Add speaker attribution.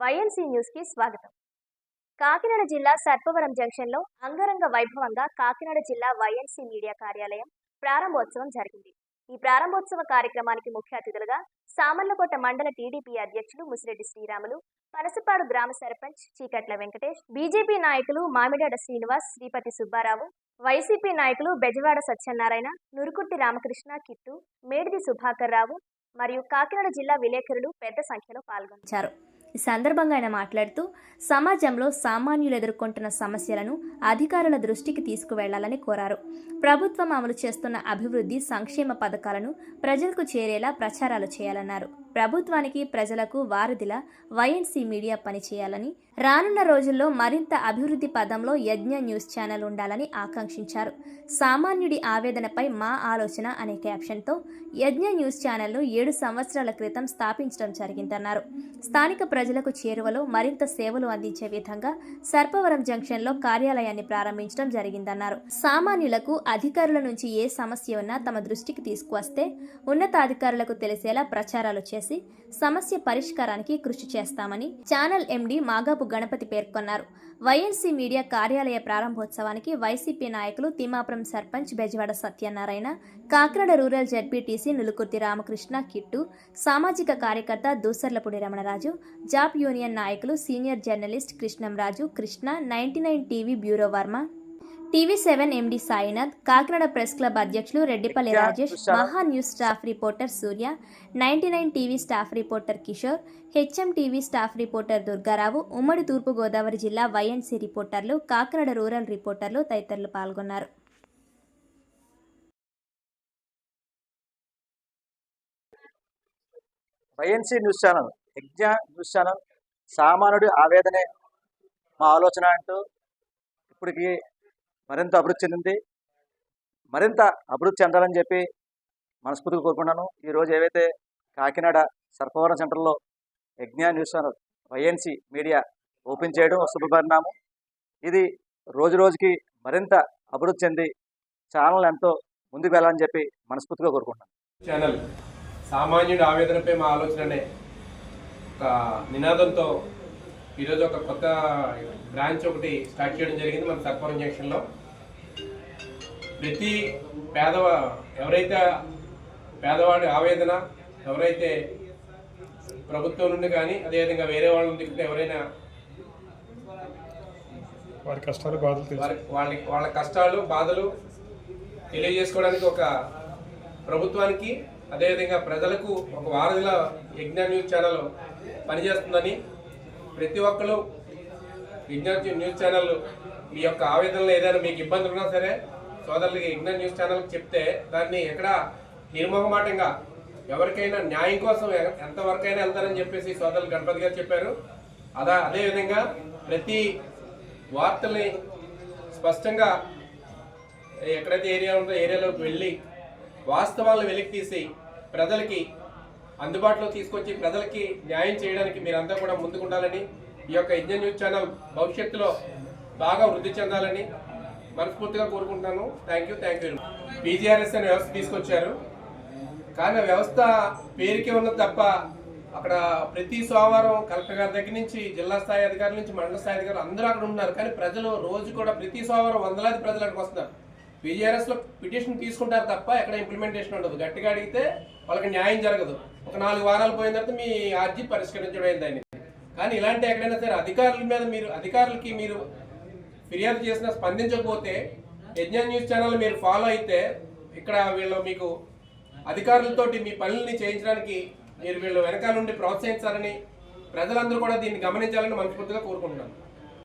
Speaker 1: YNC న్యూస్కి స్వాగతం. కాకినాడ జిల్లా సర్పవరం జంక్షన్లో అంగరంగ వైభవంగా కాకినాడ జిల్లా వైఎన్సీ మీడియా కార్యాలయం ప్రారంభోత్సవం జరిగింది. ఈ ప్రారంభోత్సవ కార్యక్రమానికి ముఖ్య అతిథులుగా సామర్లకోట మండల టీడీపీ అధ్యక్షులు ముసిరెడ్డి శ్రీరాములు పనసపాడు గ్రామ సర్పంచ్ చీకట్ల వెంకటేష్ బీజేపీ నాయకులు మామిడాడ శ్రీనివాస్ శ్రీపతి సుబ్బారావు వైసీపీ నాయకులు బెజవాడ సత్యనారాయణ నురుకుర్తి రామకృష్ణ కిట్టు మేడిది సుభాకర్ రావు మరియు కాకినాడ జిల్లా విలేకరులు పెద్ద సంఖ్యలో పాల్గొన్నారు ఈ సందర్భంగా ఆయన మాట్లాడుతూ సమాజంలో సామాన్యులు ఎదుర్కొంటున్న సమస్యలను అధికారుల దృష్టికి తీసుకువెళ్ళాలని కోరారు. ప్రభుత్వం అమలు చేస్తున్న అభివృద్ధి సంక్షేమ పథకాలను ప్రజలకు చేరేలా ప్రచారాలు చేయాలన్నారు. ప్రభుత్వానికి ప్రజలకు వారధిలా వైఎన్సీ మీడియా పనిచేయాలని రానున్న రోజుల్లో మరింత అభివృద్ధి పదంలో యజ్ఞ న్యూస్ ఛానల్ ఉండాలని ఆకాంక్షించారు. సామాన్యుడి ఆవేదనపై మా ఆలోచన అనే క్యాప్షన్తో యజ్ఞ న్యూస్ ఛానల్ను ఏడు సంవత్సరాల క్రితం స్థాపించడం జరిగిందన్నారు. స్థానిక ప్రజలకు చేరువలో మరింత సేవలు అందించే విధంగా సర్పవరం జంక్షన్లో కార్యాలయాన్ని ప్రారంభించడం జరిగిందన్నారు. సామాన్యులకు అధికారుల నుంచి ఏ సమస్య ఉన్నా తమ దృష్టికి తీసుకువస్తే ఉన్నతాధికారులకు తెలిసేలా ప్రచారాలు చేసి సమస్య పరిష్కారానికి కృషి చేస్తామని ఛానల్ ఎండి మాగాపు గణపతి పేర్కొన్నారు. వైఎన్సీ మీడియా కార్యాలయ ప్రారంభోత్సవానికి వైసీపీ నాయకులు తిమ్మాపురం సర్పంచ్ బెజవాడ సత్యనారాయణ కాకినాడ రూరల్ జడ్పీటీసీ నులుకుర్తి రామకృష్ణ కిట్టు సామాజిక కార్యకర్త దూసర్లపూడి రమణరాజు జాబ్ యూనియన్ నాయకులు senior journalist Krishnamraju Krishna ninety nine TV bureau Varma TV seven MD Sainath Kakinada press club అధ్యక్షులు Reddipalli Rajesh Maha news staff reporter Surya ninety nine TV staff reporter Kishore HM TV staff reporter Durgarao ఉమ్మడి తూర్పుగోదావరి జిల్లా YNC రిపోర్టర్లు Kakinada rural రిపోర్టర్లు తదితరులు పాల్గొన్నారు.
Speaker 2: YNC news channel Yagna news channel సామాన్యుడి ఆవేదనే మా ఆలోచన అంటూ ఇప్పటికి మరింత అభివృద్ధి చెందింది. మరింత అభివృద్ధి చెందాలని చెప్పి మనస్ఫూర్తిగా కోరుకున్నాను ఈరోజు ఏవైతే కాకినాడ సర్పవరం సెంటర్లో Yagna news channel YNC media open చేయడం శుభపరిణామం. ఇది రోజు రోజుకి మరింత అభివృద్ధి చెంది ఛానల్ ఎంతో ముందుకు వెళ్ళాలని చెప్పి మనస్ఫూర్తిగా కోరుకుంటున్నాను.
Speaker 3: ఛానల్ సామాన్యుడి ఆవేదనపై మా ఆలోచననే ఒక నినాదంతో ఈరోజు ఒక కొత్త బ్రాంచ్ ఒకటి స్టార్ట్ చేయడం జరిగింది మన సర్పవరం జంక్షన్లో. ప్రతి పేదవ ఎవరైతే పేదవాడి ఆవేదన ఎవరైతే ప్రభుత్వం నుండి కానీ అదేవిధంగా వేరే వాళ్ళ నుండి ఎవరైనా
Speaker 4: వారి కష్టాలు బాధలు
Speaker 3: వాళ్ళ వాళ్ళ కష్టాలు బాధలు తెలియజేసుకోవడానికి ఒక ప్రభుత్వానికి అదేవిధంగా ప్రజలకు ఒక వారధిలా యజ్ఞ న్యూస్ ఛానల్ పనిచేస్తుందని ప్రతి ఒక్కరు యజ్ఞ న్యూస్ ఛానల్ మీ యొక్క ఆవేదనలో ఏదైనా మీకు ఇబ్బందులు ఉన్నా సరే సోదరులకి ఇండియన్ న్యూస్ ఛానల్కి చెప్తే దాన్ని ఎక్కడ నిర్మోహమాటంగా ఎవరికైనా న్యాయం కోసం ఎంతవరకైనా వెళ్తారని చెప్పేసి సోదరులు గణపతి గారు చెప్పారు. అదా అదేవిధంగా ప్రతి వార్తల్ని స్పష్టంగా ఎక్కడైతే ఏరియా ఉందో ఏరియాలోకి వెళ్ళి వాస్తవాలను వెలికి తీసి ప్రజలకి అందుబాటులో తీసుకొచ్చి ప్రజలకి న్యాయం చేయడానికి మీరంతా కూడా ముందుకుండాలని ఈ యొక్క ఇంజన్ న్యూస్ ఛానల్ భవిష్యత్తులో బాగా వృద్ధి చెందాలని మనస్ఫూర్తిగా కోరుకుంటాను. Thank you thank you PGRS అనే వ్యవస్థ తీసుకొచ్చారు. కానీ ఆ వ్యవస్థ పేరుకే ఉన్నది తప్ప అక్కడ ప్రతి సోమవారం కలెక్టర్ గారి దగ్గర నుంచి జిల్లా స్థాయి అధికారుల నుంచి మండల స్థాయి అధికారులు అందరూ అక్కడ ఉన్నారు. కానీ ప్రజలు రోజు కూడా ప్రతి సోమవారం వందలాది ప్రజలు అక్కడికి వస్తున్నారు. పీజీఆర్ఎస్లో పిటిషన్ తీసుకుంటారు తప్ప ఎక్కడ ఇంప్లిమెంటేషన్ ఉండదు. గట్టిగా అడిగితే వాళ్ళకి న్యాయం జరగదు. ఒక నాలుగు వారాలు పోయిన తర్వాత మీ అర్జీ పరిష్కరించడం అయిందని కానీ ఇలాంటి ఎక్కడైనా సరే అధికారుల మీద మీరు అధికారులకి మీరు ఫిర్యాదు చేసినా స్పందించకపోతే యజ్ఞ న్యూస్ ఛానల్ మీరు ఫాలో అయితే ఇక్కడ వీళ్ళు మీకు అధికారులతోటి మీ పనుల్ని చేయించడానికి మీరు వీళ్ళు వెనకాల నుండి ప్రోత్సహించాలని ప్రజలందరూ కూడా దీన్ని గమనించాలని మనస్ఫూర్తిగా కోరుకుంటున్నాను.